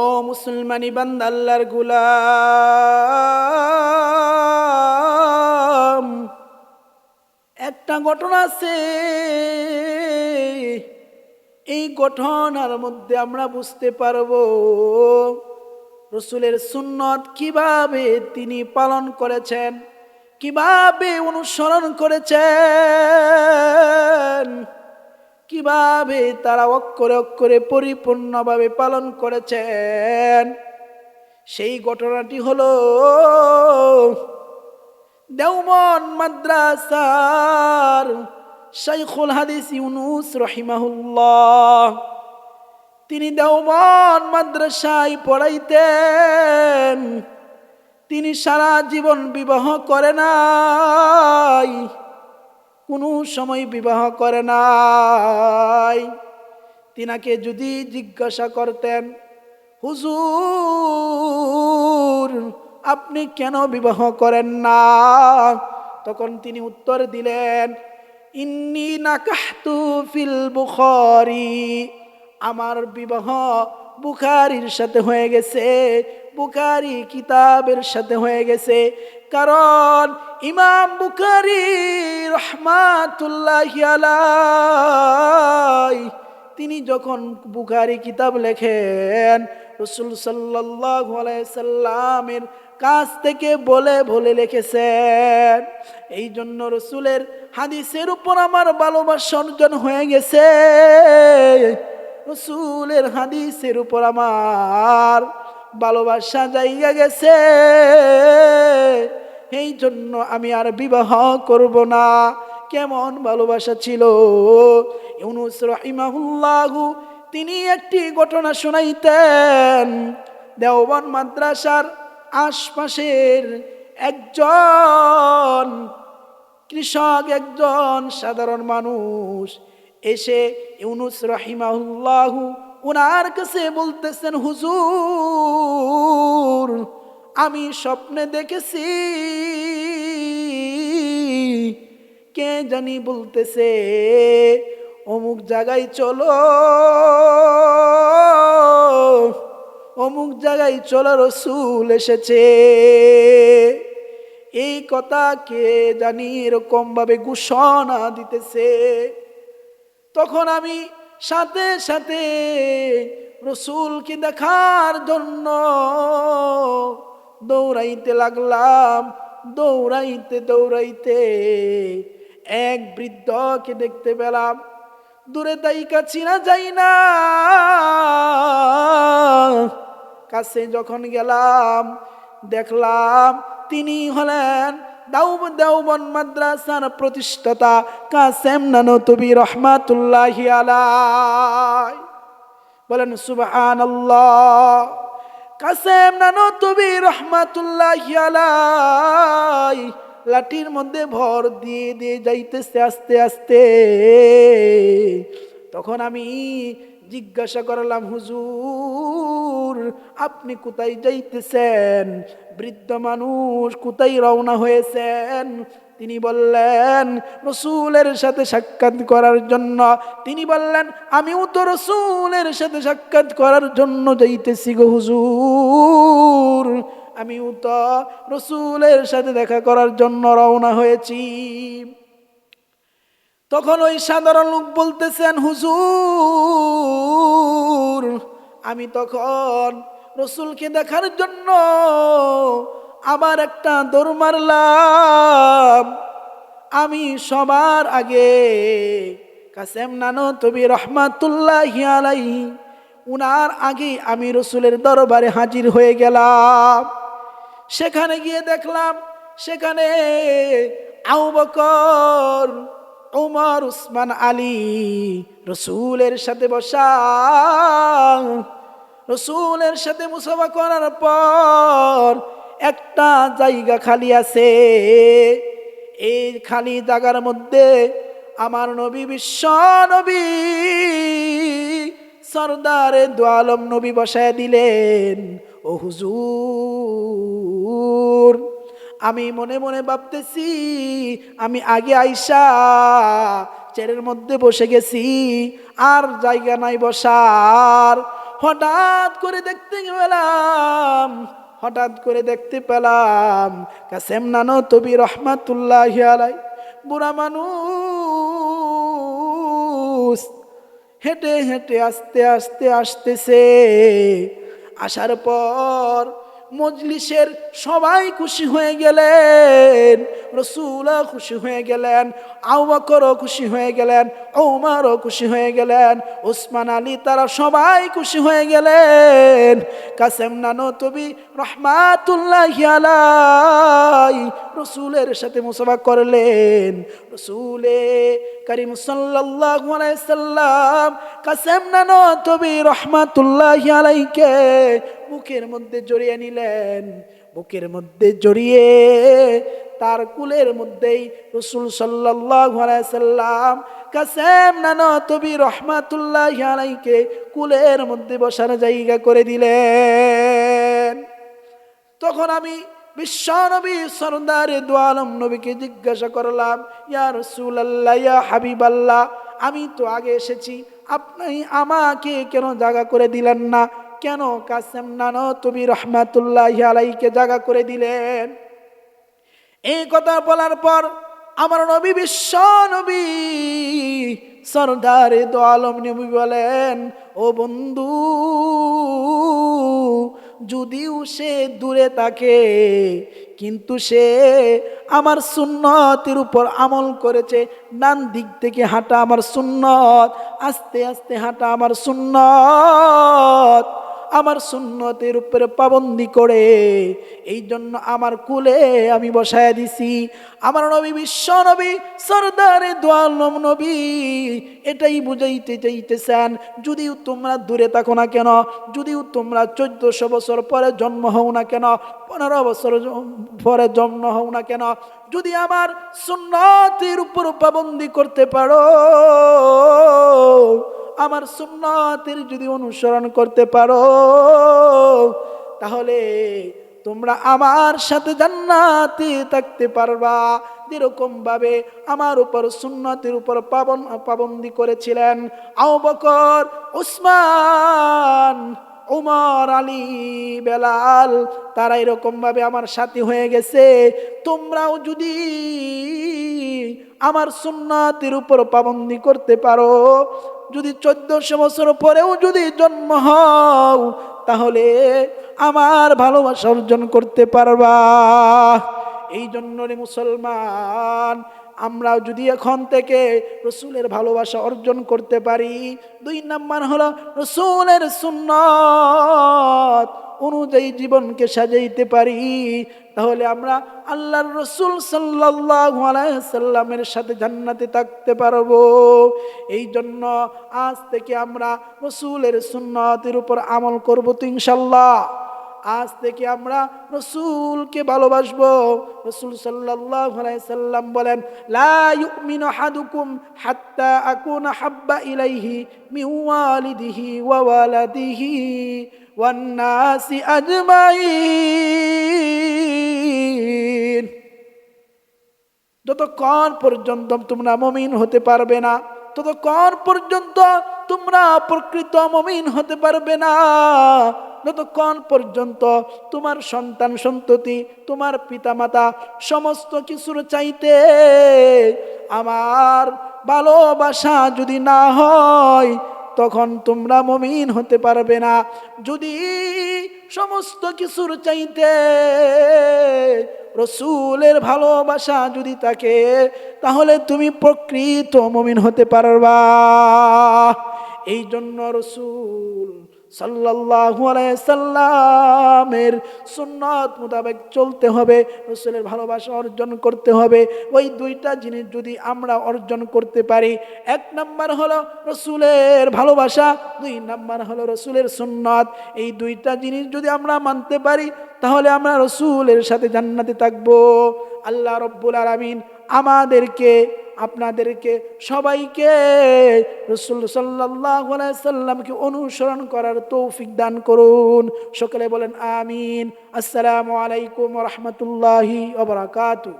ও মুসলমানি বান্দা আল্লাহর গুলাম, একটা ঘটনা আছে। এই ঘটনার মধ্যে আমরা বুঝতে পারব, রসুলের সুন্নত কীভাবে তিনি পালন করেছেন, কীভাবে অনুসরণ করেছেন। কীভাবে তারা অক্ষরে অক্ষরে পরিপূর্ণভাবে পালন করেছেন? সেই ঘটনাটি হলো দেওমন মাদ্রাসার শাইখুল হাদিস ইউনুস রহিমাহুল্লাহ। তিনি দেওমন মাদ্রাসায় পড়াইতেন। তিনি সারা জীবন বিবাহ করে নাই। কোনো সময় বিবাহ করে নাই। তিনাকে যদি জিজ্ঞাসা করতেন, হুজুর, আপনি কেন বিবাহ করেন না? তখন তিনি উত্তর দিলেন, ইন্নি নাকাহতু ফিল বুখারি। আমার বিবাহ বুখারির সাথে হয়ে গেছে, বুখারি কিতাবের সাথে হয়ে গেছে। কারণ ইমাম বুখারি রহমাতুল্লাহ তিনি যখন বুখারি কিতাব লেখেন, রসুল সাল্লাহ সাল্লামের কাছ থেকে বলে বলে লিখেছেন এই জন্য রসুলের হাদিসের উপর আমার ভালোবাসা অর্জন হয়ে গেছে। রসুলের হাদিসের উপর আমার ভালোবাসা জায়গা গেছে। এই জন্য আমি আর বিবাহ করব না। কেমন ভালোবাসা ছিল? তিনি একটি ঘটনা শুনাইতেন। দেওবন মাদ্রাসার আশপাশের একজন কৃষক, একজন সাধারণ মানুষ এসে ইউনুস রহিমাহুল্লাহু উনার কাছে বলতেছেন, হুজুর, আমি স্বপ্নে দেখেছি। কে জানি বলতেছে, অমুক জায়গায় চলো। অমুক জায়গায় চলো, রসুল এসেছে। এই কথা কে জানি এরকম ভাবে ঘোষণা দিতেছে। তখন আমি সাথে সাথে রসুলকে দেখার জন্য দৌড়াইতে লাগলাম, দৌড়াইতে দৌড়াইতে এক বৃদ্ধকে দেখতে পেলাম। দূরে তাইকা চিনা যাই না। কাছে যখন গেলাম, দেখলাম তিনি হলেন দাউব দেওবন মাদ্রাসার প্রতিষ্ঠাতা কাসেম নানতবি রহমাতুল্লাহি আলাই বলেন সুবহান কাসেম নানতবি রহমাতুল্লাহি আলাই লাঠির মধ্যে ভর দিয়ে দিয়ে যাইতেছে আস্তে আস্তে। তখন আমি জিজ্ঞাসা করলাম, হুজুর আপনি কোথায় যাইতেছেন? বৃদ্ধ মানুষ কোথায় রওনা হয়েছেন? তিনি বললেন, রসুলের সাথে সাক্ষাৎ করার জন্য। তিনি বললেন, আমিও তো রসুলের সাথে সাক্ষাৎ করার জন্য যাইতেছি গো হুজুর। আমিও তো রসুলের সাথে দেখা করার জন্য রওনা হয়েছি। তখন ওই সাধারণ লোক বলতেছেন, হুজুর আমি তখন রসুলকে দেখার জন্য আবার একটা দৌড় মারলাম। আমি সবার আগে কাসেম নানো তবি রহমাতুল্লাহ আলাইহি, উনার আগে আমি রসুলের দরবারে হাজির হয়ে গেলাম। সেখানে গিয়ে দেখলাম, সেখানে আউ বকর, উমর, উসমান, আলী রসুলের সাথে বসা রসুলের সাথে মুসাফা করার পর একটা জায়গা খালি আছে। এই খালি জায়গার মধ্যে আমার নবী, বিশ্ব নবী, সর্দারে দোয়ালম নবী বসায় দিলেন। ও হুজুর, আমি মনে মনে ভাবতেছি, আমি আগে আইসা চেয়ারের মধ্যে বসে গেছি, আর জায়গা নাই বসার। হঠাৎ করে দেখতে গেলাম, হঠাৎ করে দেখতে পেলাম, কাসেম নানো তবি রহমাতুল্লাহ আলাই, বুড়া মানুষ হেঁটে হেঁটে আস্তে আস্তে আসতেছে। আসার পর মজলিসের সবাই খুশি হয়ে গেলেন রসুলা খুশি হয়ে গেলেন আউবাকরও খুশি হয়ে গেলেন ওমারও খুশি হয়ে গেলেন, ওসমান আলী তারা সবাই খুশি হয়ে গেলেন। কাসেম নানো তবি রহমাতুল্লাহ রসুলের সাথে মুসাফা করলেন, রসুলে করিম সাল্লাম, কাসেম নানো তবি রহমাতুল্লাহ আলাইকে বুকের মধ্যে জড়িয়ে নিলেন। বুকের মধ্যে জড়িয়ে তার কুলের মধ্যেই রসুল সাল্লাম কাসেম নানো তবি রহমাতুল্লাহ আলাইকে কুলের মধ্যে বসার জায়গা করে দিলেন। তখন আমি বিশ্বনবী সরদারে দোয়ালম নবীকে জিজ্ঞাসা করলাম, ইয়া রসুলাল্লাহ, ইয়া হাবিবাল্লাহ, আমি তো আগে এসেছি, আপনি আমাকে কেন জায়গা করে দিলেন না? কেন কাসেম নানো তুমি রহমাতুল্লাহ আলাইকে জায়গা করে দিলেন? এই কথা বলার পর আমার নবী বিশ্ব নবী সরদারে দো আলম নবী বলেন, ও বন্ধু যদিও সে দূরে থাকে, কিন্তু সে আমার সুন্নতের উপর আমল করেছে। নান দিক থেকে হাঁটা আমার সুন্নত, আস্তে আস্তে হাঁটা আমার সুন্নত। আমার সুন্নতের উপরে পাবন্দি করে। এই জন্য আমার কুলে আমি বসায় দিছি। আমার নবী, বিশ্ব নবী, সরদারে দোয়ালম নবী, এটাই বুঝাইতে চাইতেছেন, যদিও তোমরা দূরে থাকো না কেন, যদিও তোমরা চোদ্দশো বছর পরে জন্ম হও না কেন, পনেরো বছর পরে জন্ম হও না কেন, যদি আমার সুন্নতের উপর পাবন্দি করতে পারো আমার সুন্নতের যদি অনুসরণ করতে পারো, তাহলে তোমরা আমার সাথে জান্নাতে থাকতে পারবা। যেরকম ভাবে আমার উপর সুন্নতের উপর পাবন পাবন্দি করেছিলেন আউ বকর, উসমান, উমর, আলী, বেলাল, তারা এরকম ভাবে আমার সাথী হয়ে গেছে। তোমরাও যদি আমার সুন্নাতের উপর পাবন্দি করতে পারো। যদি চোদ্দশো বছর পরেও যদি জন্ম হও, তাহলে আমার ভালোবাসা অর্জন করতে পারবা। এই জন্য রে মুসলমান আমরা যদি এখন থেকে রসুলের ভালোবাসা অর্জন করতে পারি, দুই নাম্বার হলো রসুলের সুন্নত। অনুযায়ী জীবনকে সাজাইতে পারি, তাহলে আমরা আল্লাহর রসুল আলাইহি সাল্লামের সাথে জান্নাতে থাকতে পারব। এই জন্য আজ থেকে আমরা রসুলের সুন্নতের উপর আমল করব তো ইনশাল্লাহ আজ থেকে আমরা রসুলকে ভালোবাসবো। রসুল সাল্লাল্লাহু সাল্লাম বলেন, লা আহাদুকুম হাত্তা আকুনা হাব্বা ইলাইহি মিন ওয়ালিদিহি ওয়া ওয়ালাদিহি। নাসি আজমাইন যতক্ষণ পর্যন্ত তোমরা মমিন হতে পারবে না, ততক্ষণ পর্যন্ত তোমরা প্রকৃত মমিন হতে পারবে না, যতক্ষণ পর্যন্ত তোমার সন্তান সন্ততি, তোমার পিতামাতা সমস্ত কিছুর চাইতে আমার ভালোবাসা যদি না হয় তখন তোমরা মমিন হতে পারবে না। যদি সমস্ত কিছুর চাইতে রসুলের ভালোবাসা যদি থাকে, তাহলে তুমি প্রকৃত মমিন হতে পারবা। এই জন্য রসুল আলাইহি সাল্লামের সুন্নাত মোতাবেক চলতে হবে, রসুলের ভালোবাসা অর্জন করতে হবে। ওই দুইটা জিনিস যদি আমরা অর্জন করতে পারি, এক নাম্বার হলো রসুলের ভালোবাসা, দুই নাম্বার হলো রসুলের সুন্নাত। এই দুইটা জিনিস যদি আমরা মানতে পারি, তাহলে আমরা রসুলের সাথে জান্নাতে থাকব। আল্লাহ রব্বুল আলমিন আমাদেরকে আপনাদেরকে সবাইকে রসুল সাল্লামকে অনুসরণ করার তৌফিক দান করুন। সকলে বলেন আমিন। আসসালামু আলাইকুম রহমতুল্লাহি ওবরাকাতু